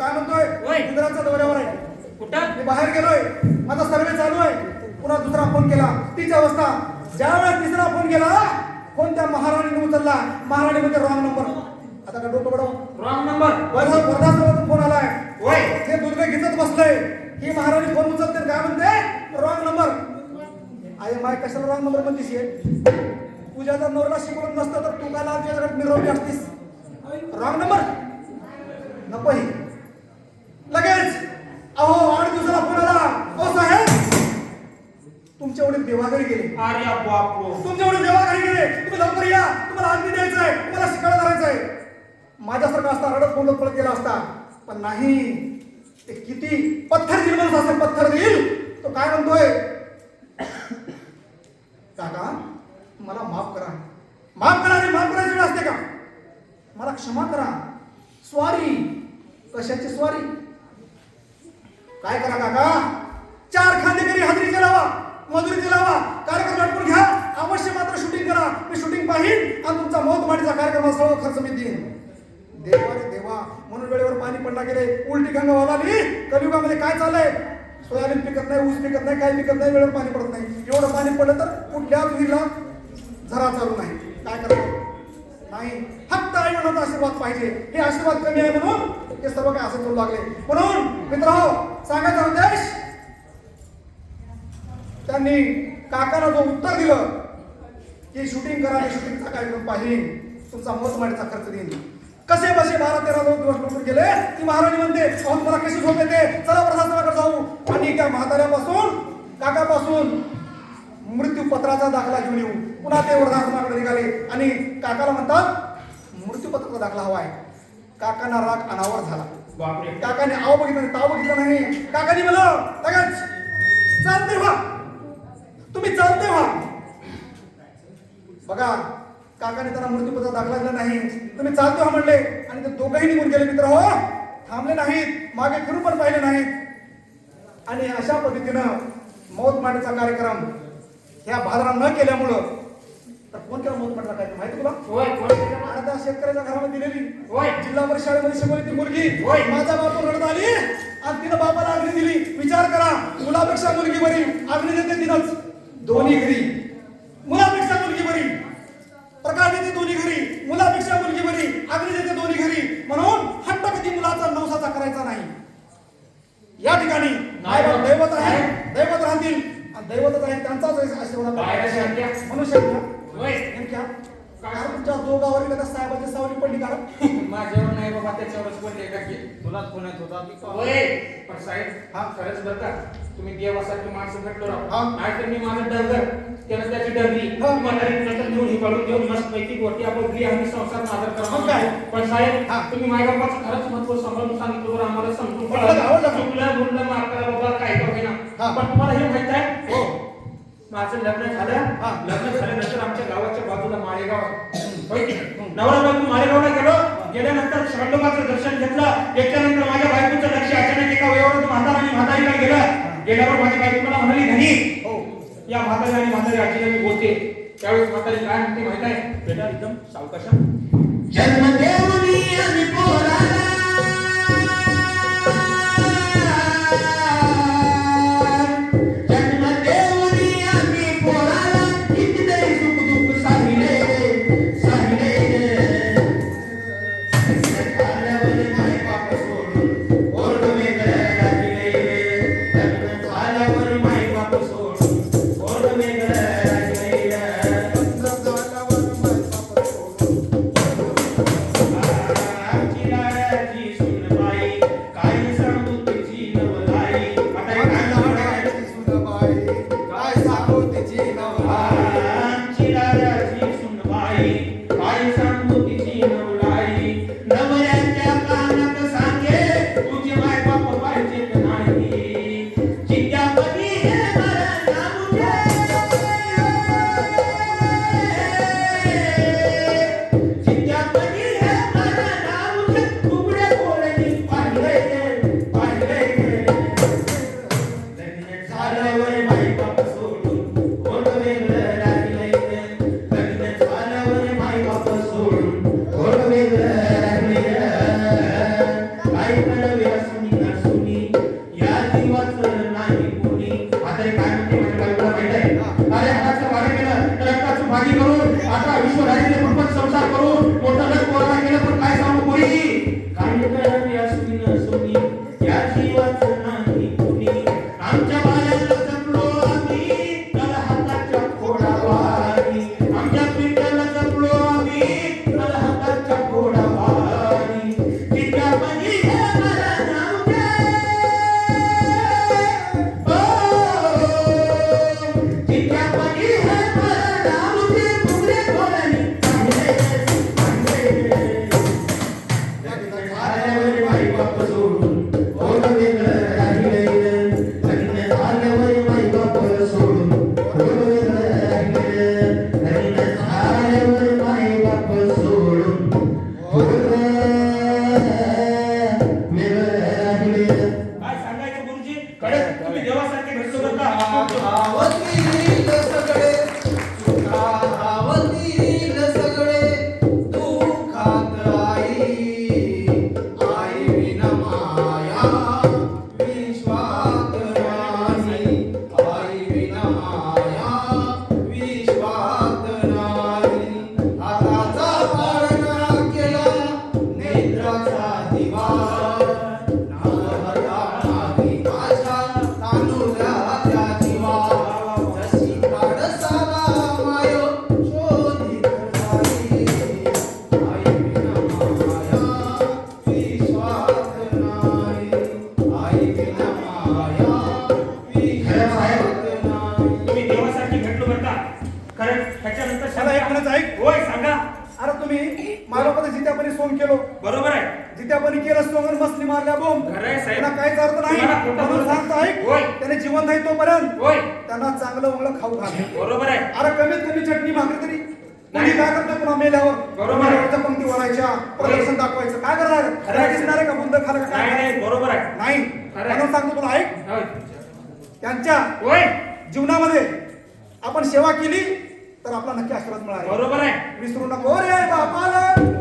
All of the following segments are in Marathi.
काय म्हणतोय? होय. गुजरातच्या दौऱ्यावर आहे. कुठं? मी बाहेर गेलोय. माझा सर्वे चालू आहे. पुन्हा दुसरा फोन केला. तीच अवस्था. ज्या वेळेस तिसरा फोन केला फोन त्या महाराणीने उचलला? महाराणी म्हणजे रॉंग नंबर आता का डोकं बडव? रॉंग नंबर वर्धा वर्धाश्रमातून फोन आलाय. होय. ते दुर्ग घेतच बसलंय. ही महाराणी फोन उचलते काय म्हणते? रॉंग नंबर आई माय कशाला रॉंग नंबर म्हणतीस ये तुझ्या जर नवऱ्याला शिकवलं नसतं तर तू काय लाल तुझ्याकडे मिरवली असतीस? रॉंग नंबर नको ही. लगेच. अहो आठ दिवसाला फोन आला अहो साहेब! तुमच्या एवढे देवाघरी गेले. अरे बापू तुमच्या एवढे देवाघरी गेले. तुम्ही लवकर या. तुम्हाला अग्नी द्यायचं आहे तुम्हाला शिकायला करायचं आहे माझ्यासारखा असता रडत बोलत पळत गेला असता. पण नाही ते किती पत्थर दिल म्हणून असं पत्थर देईल? तो काय म्हणतोय? काका मला माफ करा. माफ करा रे माफ करायची वेळ असते का? मला क्षमा करा. स्वारी. कशाची स्वारी? काय करा काका? चार खांदेकरी हजेरी लावा मजुरी लावा कार्यक्रम आटपून घ्या. अवश्य मात्र शूटिंग करा. मी शूटिंग पाहिन आणि तुमचा मोत माडीचा कार्यक्रम सर्व खर्च मी देईन. देवा रे देवा म्हणून वेळेवर पाणी पडला गेले उलटी गंगा वालाली कलियुगामध्ये काय चाललंय? सोयाबीन पिकत नाही ऊस पिकत नाही काही पिकत नाही वेळेवर पाणी पडत नाही. एवढं पाणी पडलं तर कुठल्या विहिरीला झरा चालू नाही. काय करायचं नाही. फक्त आई म्हणून आशीर्वाद पाहिजे. हे आशीर्वाद कमी आहे म्हणून हे सर्व काय असं करू लागले. म्हणून मित्र त्यांनी काकाला जो उत्तर दिलं की शूटिंग करा शूटिंगचा कार्यक्रम पाहिजे तुमचा मोसमाडीचा खर्च देईन. कसे बसे बारा तेरा दोन दिवस लुटून गेले ती महाराणी म्हणते अहो तुम्हाला कशी झोप येते? चला प्रशासनाकडे जाऊ. आणि त्या म्हाताऱ्यापासून काकापासून मृत्यू पत्राचा दाखला घेऊन येऊ. पुन्हा ते वर्धाश्रमाकडे निघाले. आणि काकाला म्हणतात मृत्यूपत्राचा दाखला हवाय काकांना राग अनावर झाला. काकाने आव बघितलं नाही, ताव बघितलं नाही. काकाने लगेच चालते व्हा तुम्ही चालते व्हा बघा काकाने त्यांना मृत्यूपत्र दाखला दिला नाही. तुम्ही चालते व्हा म्हणले. आणि ते दोघंही निघून गेले मित्र हो. थांबले नाहीत. मागे फिरून पण पाहिले नाहीत. आणि अशा पद्धतीनं मौत मांडीचा कार्यक्रम ह्या भादरा न केल्यामुळं तर कोण केला मौत मांडीचा कार्यक्रम? माहिती तुला? अर्धा शेतकऱ्याच्या घरामध्ये दिलेली. होय. जिल्हा परिषद शाळेमध्ये शिकवली ती मुलगी. होय. माझा बाप रडत आली. आणि तिनं बापाला अग्नी दिली विचार करा मुलापेक्षा मुलगी बरी. अग्नी देते तिनंच. दोन्ही घरी. मुलापेक्षा मुलगी बरी. प्रकाश देते दोन्ही घरी. मुलापेक्षा मुलगी बरी. अग्नी देते दोन्ही घरी. म्हणून हट्ट कधी मुलाचा नवसाचा करायचा नाही. या ठिकाणी दैवत आहे दैवत राहतील. दैवतच आहे त्यांचाच आशीर्वाद. मनुष्य कारण तुमच्या जोगावर त्या साहेबाची सावली पडली कारण माझ्यावर नाही बाबा त्याच्यावरच पडले का की तुलाच पुण्यात होता मी का- होय पण साहेब हा. खरंच बरं का तुम्ही देवासारखे माणसं भेटलो हा. राव नाहीतर मी माझं डंगर त्यानं त्याची डंगरी. म्हातारी नंतर नेऊन ही काढून देऊन मस्त पैकी गोटी आपली आम्ही संसार नादर मग काय? करा पण साहेब. तुम्ही मायबापाचं खरंच महत्त्व समजावून सांगितलं बरं आम्हाला समजून का? का? चुकलं बोललं करा बाबा काय का होईना हा. पण तुम्हाला हे माहीत आहे माझं लग्न झालं. लग्न झाल्यानंतर आमच्या गावाच्या बाजूला माळेगाव? नवरा बायको माळेगावला गेलो. गेल्यानंतर षडलोकाचं दर्शन घेतलं. घेतल्यानंतर माझ्या बायकोचं लक्ष अचानक एका वयावर म्हातारा आणि म्हातारीला गेलं. गेल्यावर माझी बायको मला म्हणाली घरी हो. या म्हातारी आणि म्हातारी आजीला मी बोलते. त्यावेळेस म्हातारी काय म्हणते माहीत आहे? बेटा एकदम सावकाशा. जन्मदेवनी é Cristo. तुम्ही मारोपती जित्यापणी सोंग केलो. बरोबर आहे. जित्यापणी केलं सोंगण मसली मारल्या खरं आहे, साहेब. त्यांना काहीच अर्थ नाही. तुम्हाला खोटं म्हणून बोलत सांगतो ऐक. होय. त्याने जिवंत आहे तोपर्यंत होय. त्यांना चांगलं उंगलं खाऊ घाल. बरोबर आहे. अरे कमीत कमी चटणी भाकरी तरी. नाही. काय करतो पुन्हा मेल्यावर? बरोबर आहे. मेल्यावरच्या पंक्ती वरायच्या प्रदर्शन दाखवायचं. काय करणार? खरं आहे. दिसणार आहे का? बुंद खालं नाही काय नाही बरोबर आहे. नाही. खरं आहे. म्हणून सांगतो तुला ऐक. होय. त्यांच्या होय. जीवनामध्ये आपण सेवा केली तर आपला नक्की आशीर्वाद मिळाला. बरोबर आहे. विसरू नको रे बापाला.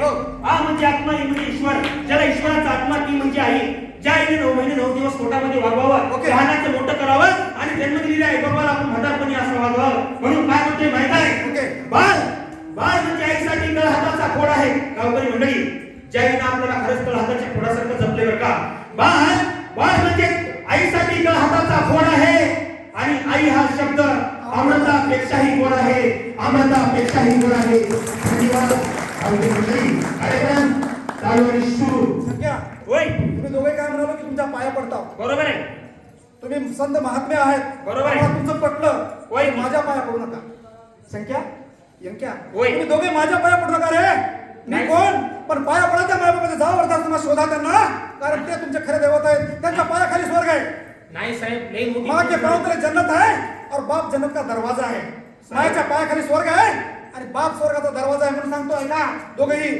आहे म्हणजे आत्मा ही म्हणजे ईश्वर. ज्याला ईश्वराचा आत्मा ती म्हणजे आई. ज्या आईने नऊ महिने नऊ दिवस पोटामध्ये वागवावं ओके. लहानाचं मोठं करावं आणि जन्म दिलेल्या आई बाबाला आपण म्हातारपणी असं वागवावं. म्हणून काय म्हणतोय माहीत आहे? ओके. बाळ. बाळ म्हणजे आईसाठी तळ हाताचा खोड आहे. गावकरी मंडळी ज्या आईनं आपल्याला खरंच तळ हाताच्या खोडासारखं जपले बरं का? बाळ. बाळ म्हणजे आईसाठी तळ हाताचा खोड आहे. आणि आई हा शब्द अमृतापेक्षाही गोड आहे. अमृतापेक्षाही गोड आहे. धन्यवाद. तुम्ही दोघे काय म्हणालो की तुमच्या पाया पडता बरोबर आहे. तुम्ही तुम्ही संत महात्मे आहेत. बरोबर आहे. तुमचं पटलं. होय. माझ्या पाया पडू नका. संख्या? यंक्या. तुम्ही दोघे माझ्या पाया पडू नका रे. मी नाही. कोण? पण पाया पडायच्या मायाबापाच्या जावं वरदास शोधा त्यांना. कारण ते तुमचे खरे देवत आहेत. त्यांच्या पायाखाली स्वर्ग आहे. नाही साहेब लई मोठी माँ के पाँव तले जन्नत है और बाप जन्नत का दरवाजा है मायाच्या पायाखाली स्वर्ग आहे. आणि बाप स्वर्गाचा दरवाजा आहे म्हणून सांगतो ऐका दोघेही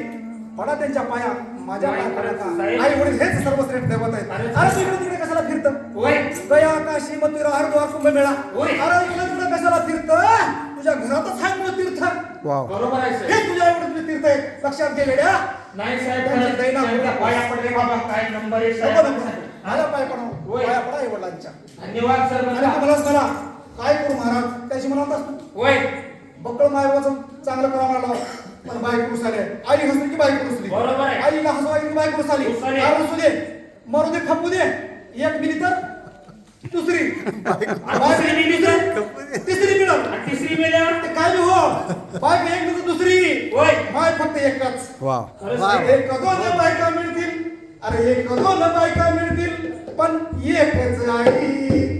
पडा त्यांच्या पाया माझ्या पाया पडा का. आई वडील हेच सर्वश्रेष्ठ दैवत आहेत. अरे तू इकडे तिकडे कशाला फिरत? होय. गया काशी मथुरा हरिद्वार कुंभमेळा. होय. अरे इकडे तिकडे कशाला फिरत? तुझ्या घरातच आहे मुळे तीर्थ. बरोबर आहे हे तुझ्या एवढे तुझे तीर्थ आहेत. लक्षात घे वेड्या. नाही साहेब त्यांची खरंच, पाया पडले बाबा. काय नंबर एक नको साहेब नको. पाया पडा होय. पाया पडा आई वडिलांच्या. धन्यवाद सर आणि मला काय करू महाराज? त्याची म्हणत असतो होय. बक्कळ मायवाचं चांगलं करा मला पण बाईक रुसाले. आई हसली की बाईक रुसली? बरोबर आहे. आईला हसवायची की बाईक रुसाली? रुसाली. काय रुसू दे? मरू दे खपू दे. एक मिली तर दुसरी. दुसरी मिली तर? तिसरी मिळल. आणि तिसरी मेल्यावर ते काय बी हो? बाईक एक मिली तर दुसरी. होय. माय फक्त एकच. खरंच दोन बायका मिळतील? अरे एक दोन बायका मिळतील? पण एकच आई आई.